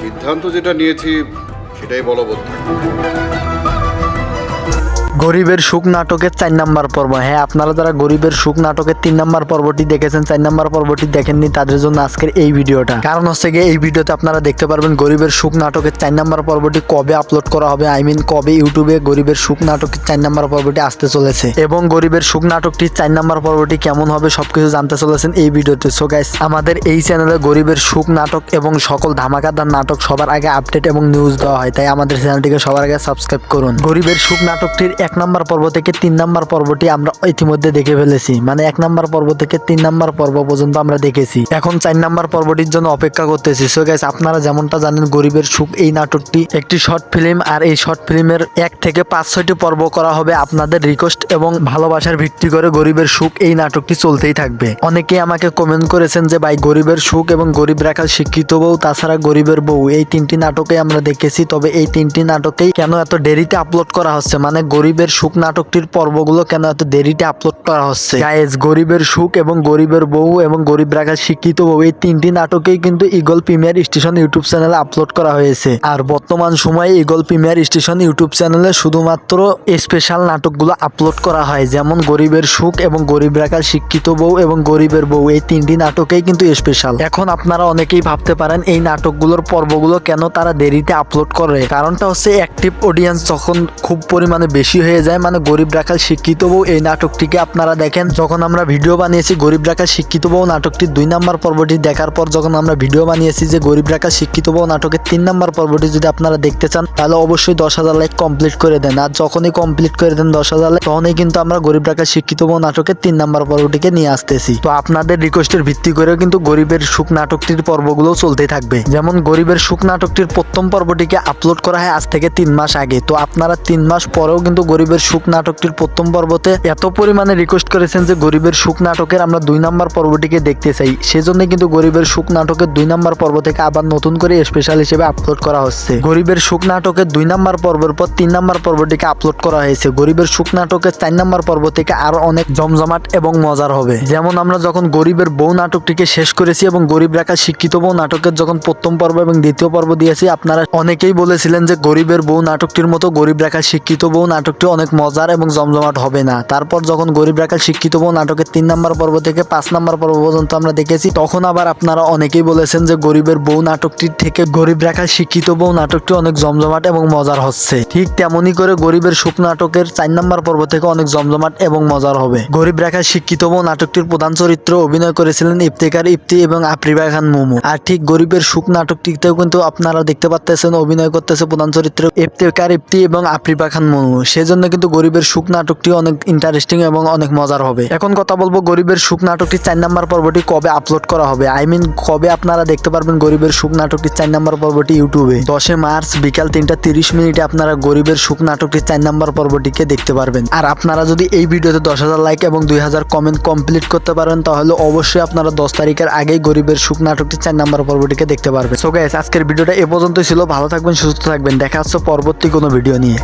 সিদ্ধান্ত যেটা নিয়েছি সেটাই বলবৎ থাকবে গরিবের সুখ নাটকের চার নাম্বার পর্ব। হ্যাঁ আপনারা যারা গরিবের সুখ নাটকের তিন নাম্বার পর্বটি দেখেছেন, চার নাম্বার পর্বটি দেখেননি, তাদের জন্য আজকের এই ভিডিওটা। কারণ হচ্ছে গিয়ে এই ভিডিওতে আপনারা দেখতে পারবেন গরিবের সুখ নাটকের চার নাম্বার পর্বটি কবে আপলোড করা হবে আই মিন কবে ইউটিউবে গরিবের সুখ নাটকের চার নাম্বার পর্বটি আসতে চলেছে। এবং গরিবের সুখ নাটকটি চার নাম্বার পর্বটি কেমন হবে সবকিছু জানতে চলেছেন এই ভিডিওতে। সো গাইস আমাদের এই চ্যানেলে গরিবের সুখ নাটক এবং সকল ধামাকাদার নাটক সবার আগে আপডেট এবং নিউজ দেওয়া হয়, তাই আমাদের চ্যানেলটিকে সবার আগে সাবস্ক্রাইব করুন। গরিবের সুখ নাটকটির এক নাম্বার পর্ব থেকে তিন নাম্বার পর্বটি আমরা ইতিমধ্যে দেখে ফেলেছি। মানে এক নাম্বার পর্ব থেকে তিন নাম্বার পর্ব পর্যন্ত আমরা দেখেছি। এখন চার নাম্বার পর্বটির জন্য অপেক্ষা করতেছি। সো গাইস আপনারা যেমনটা জানেন, গরিবের সুখ এই নাটকটি একটি শর্ট ফিল্ম আর এই শর্ট ফিল্মের এক থেকে পাঁচ, ছয়টি পর্ব করা হবে আপনাদের রিকোয়েস্ট এবং ভালোবাসার ভিত্তি করে গরিবের সুখ এই নাটকটি চলতেই থাকবে। অনেকে আমাকে কমেন্ট করেছেন যে, ভাই, গরিবের সুখ এবং গরিব রাখাল শিক্ষিত বউ, তাছাড়া গরিবের বউ। এই তিনটি নাটকে আমরা দেখেছি, তবে এই তিনটি নাটকেই কেন এত দেরিতে আপলোড করা হচ্ছে? মানে গরিবের সুখ নাটকটির পর্বগুলো কেন এত দেরিতে আপলোড করা হচ্ছে? গাইজ গরিবের সুখ এবং গরিবের বউ এবং গরিব রাখাল শিক্ষিত বউ, এই তিনটি নাটকেই কিন্তু ইগল প্রিমিয়ার স্টেশন ইউটিউব চ্যানেলে আপলোড করা হয়েছে। আর বর্তমান সময়ে ইগল প্রিমিয়ার স্টেশন ইউটিউব চ্যানেলে শুধুমাত্র স্পেশাল নাটকগুলো আপলোড করা হয়, যেমন গরিবের সুখ এবং গরিব রাখাল শিক্ষিত বউ এবং গরিবের বউ, এই তিনটি নাটকেই কিন্তু স্পেশাল এখন আপনারা অনেকেই ভাবতে পারেন, এই নাটকগুলোর পর্বগুলো কেন তারা দেরিতে আপলোড করে? কারণটা হচ্ছে অ্যাক্টিভ অডিয়েন্স যখন খুব পরিমাণে বেশি হয়ে যায় মানে গরিব রাখাল শিক্ষিত বউ এই নাটকটিকে আপনারা দেখেন। যখন আমরা ভিডিও বানিয়েছি, গরিব রাখাল শিক্ষিত বউ নাটকটির দুই নাম্বার পর্বটি দেখার পর যখন আমরা ভিডিও বানিয়েছি যে গরিব রাখাল শিক্ষিত বউ নাটকের তিন নাম্বার পর্বটি যদি আপনারা দেখতে চান, তাহলে অবশ্যই দশ হাজার লাইক কমপ্লিট করে দেন। আর যখনই কমপ্লিট করে দেন দশ হাজার লাইক তখনই কিন্তু আমরা গরিব রাখাল শিক্ষিত বউ নাটকের তিন নাম্বার পর্বটিকে নিয়ে আসতেছি। তো আপনাদের রিকোয়েস্টের ভিত্তি করেও কিন্তু গরিবের সুখ নাটকটির পর্বগুলো চলতেই থাকবে। যেমন গরিবের সুখ নাটকটির প্রথম পর্বটিকে আপলোড করা হয় আজ থেকে তিন মাস আগে। তো আপনারা তিন মাস পরেও কিন্তু গরিবের সুখ নাটকটির প্রথম পর্বতে এত পরিমাণে রিকোয়েস্ট করেছেন যে গরিবের সুখ নাটকের আমরা দুই নাম্বার পর্বটিকে দেখতে চাই। সেজন্য কিন্তু গরিবের সুখ নাটকের দুই নাম্বার পর্ব থেকে আবার নতুন করে স্পেশাল হিসেবে আপলোড করা হচ্ছে। গরিবের সুখ নাটকের দুই নাম্বার পর্বের পর তিন নাম্বার পর্বটিকে আপলোড করা হয়েছে। গরিবের সুখ নাটকের চার নাম্বার পর্ব থেকে আরও অনেক জমজমাট এবং মজার হবে। যেমন আমরা যখন গরিবের বউ নাটকটিকে শেষ করেছি এবং গরিব রাখা শিক্ষিত বউ নাটকের যখন প্রথম পর্ব এবং দ্বিতীয় পর্ব দিয়েছি, আপনারা অনেকেই বলেছিলেন যে গরিবের বউ নাটকটির মতো গরিব রাখা শিক্ষিত বউ নাটকটি অনেক মজার এবং জমজমাট হবে না। তারপর যখন গরিব রাখা শিক্ষিত বউ নাটকের তিন নাম্বার পর্ব থেকে পাঁচ নাম্বার পর্ব পর্যন্ত আমরা দেখেছি, তখন আবার আপনারা অনেকেই বলেছেন যে গরিবের বউ নাটকটির থেকে গরিব রাখা শিক্ষিত বউ নাটকটি অনেক জমজমাট এবং মজার হচ্ছে। ঠিক তেমনই করে গরিবের সুখ নাটকের চার নাম্বার পর্ব থেকে অনেক জমজমাট এবং মজার হবে। গরিব রেখা শিক্ষিত বউ নাটকটির প্রধান চরিত্র অভিনয় করেছিলেন ইফতেকার ইফতি এবং আফরিবা খান মুমু। আর ঠিক গরিবের সুখ নাটকটিতেও কিন্তু আপনারা দেখতে পাচ্তেছেন অভিনয় করতেছে প্রধান চরিত্র ইফতেকার ইফতি এবং আফরিবা খান মুমু। সেজন্য কিন্তু গরিবের সুখ নাটকটি অনেক ইন্টারেস্টিং এবং অনেক মজার হবে। এখন কথা বলব গরিবের সুখ নাটকটি চার নাম্বার পর্বটি কবে আপলোড করা হবে? আই মিন কবে আপনারা দেখতে পারবেন গরিবের সুখ নাটকটি চার নাম্বার পর্বটি ইউটিউবে দশে মার্চ বিকাল তিনটা তিরিশ মিনিটে আপনারা গরিবের সুখ নাটকটি চার নাম্বার পর্বটিকে দেখতে পারবেন। আর আপনারা যদি এই ভিডিওতে দশ হাজার লাইক এবং দুই হাজার কমেন্ট কমপ্লিট করতে পারেন, তাহলে অবশ্যই আপনারা দশ তারিখের আগেই গরিবের সুখ নাটকটি চার নাম্বার পর্বটিকে দেখতে পারবেন। সো গাইস আজকের ভিডিওটা এ পর্যন্তই ছিল। ভালো থাকবেন, সুস্থ থাকবেন। দেখা হচ্ছে পরবর্তী কোনো ভিডিও নিয়ে।